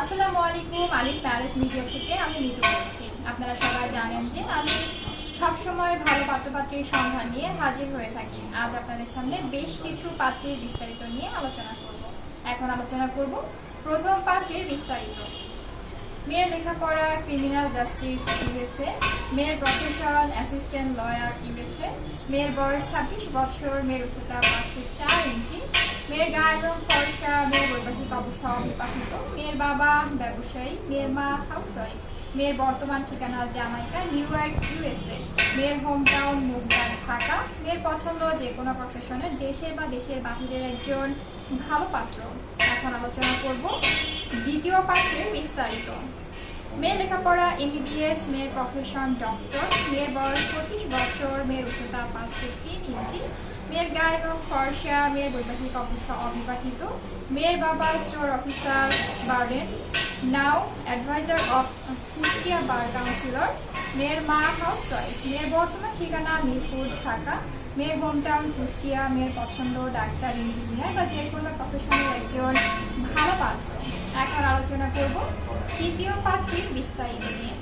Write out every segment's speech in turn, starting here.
আসসালামু আলাইকুম আলিফ Paris media থেকে আমি মিতু বলছি। আপনারা সবাই জানেন যে আমি সবসময় ভালো পাত্রপাত্রীর সন্ধান নিয়ে হাজির হয়ে থাকি। আজ আপনাদের সামনে বেশ কিছু পাত্রীর বিস্তারিত নিয়ে আলোচনা করব। এখন আলোচনা করব প্রথম পাত্রীর বিস্তারিত। মেয়ের লেখাপড়া ক্রিমিনাল জাস্টিস ইউএসএ মেয়ের প্রফেশন অ্যাসিস্ট্যান্ট লয়ার ইউএসএ মেয়ের বয়স ছাব্বিশ বছর, মেয়ের উচ্চতা পাঁচ ফিট চার ইঞ্চি, মেয়ের গায়ের রং ফর্সা, মেয়ের বৈবাহিক অবস্থা অবিবাহিত, মেয়ের বাবা ব্যবসায়ী, মেয়ের মা হাউসওয়াইফ মেয়ের বর্তমান ঠিকানা জামাইকা, নিউ ইয়র্ক ইউএসএ মেয়ের হোম টাউন মুগদার ঢাকা মেয়ের পছন্দ যে কোনো প্রফেশনের দেশের বা দেশের বাহিরের একজন ভালো পাত্র। এখন আলোচনা করব দ্বিতীয় পাত্রের বিস্তারিত। মেয়ের লেখাপড়া এমবিবিএস মেয়ের প্রফেশন ডক্টর মেয়ের বয়স পঁচিশ বছর, মেয়ের উচ্চতা পাঁচ ফুট তিন ইঞ্চি, মেয়ের গায়ের রং ফর্সা, মেয়ের বৈবাহিক অবস্থা অবিবাহিত, মেয়ের বাবা স্টোর অফিসার বার্ডেন নাও adviser of Kushtia bar councillor মেয়ের মা হাউস ওয়াইফ মেয়ের বর্তমান ঠিকানা মিরপুর, ঢাকা। মেয়ের হোম টাউন কুষ্টিয়া। মেয়ের পছন্দ, ডাক্তার ইঞ্জিনিয়ার বা যে কোনো প্রফেশনের একজন ভালো পাত্র। এখন আলোচনা করব তৃতীয় পাত্রীর বিস্তারিত নিয়ে।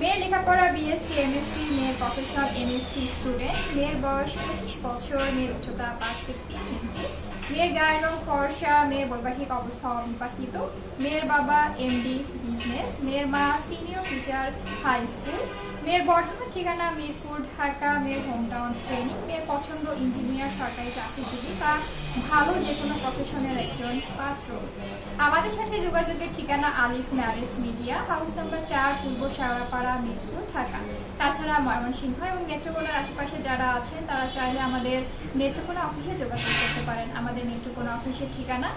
মেয়ের লেখাপড়া বিএসসি এমএসসি মেয়ের প্রফেশন এমএসসি স্টুডেন্ট মেয়ের বয়স পঁচিশ বছর, মেয়ের উচ্চতা পাঁচ ফিট তিন ইঞ্চি মেয়ের গায়ের রং ফর্সা, মেয়ের বৈবাহিক অবস্থা অবিবাহিত, মেয়ের বাবা এমডি বিজনেস মেয়ের মা সিনিয়র টিচার হাই স্কুল মেয়ের বর্তমান ঠিকানা মিরপুর, ঢাকা, মেয়ের হোম টাউন ট্রেনিং মেয়ের পছন্দ ইঞ্জিনিয়ার সরকারি চাকরিজীবী বা ভালো যে কোনো প্রফেশনের একজন পাত্র। আমাদের সাথে যোগাযোগের ঠিকানা Alif marriage media house number চার পূর্ব শেওড়াপাড়া মিরপুর ঢাকা তাছাড়া ময়মনসিংহ এবং নেত্রকোনার আশেপাশে যারা আছেন, তারা চাইলে আমাদের নেত্রকোনা অফিসে যোগাযোগ করতে পারেন। আমাদের নেত্রকোনা অফিসের ঠিকানা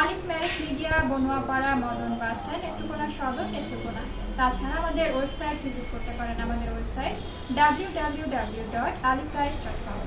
Alif marriage media, Banuapara, Madan bus stand, Netrokona সদর, নেত্রকোনা। তাছাড়া আমাদের ওয়েবসাইট ভিজিট করতে পারেন। আমাদের website W W W dot Alif life dot com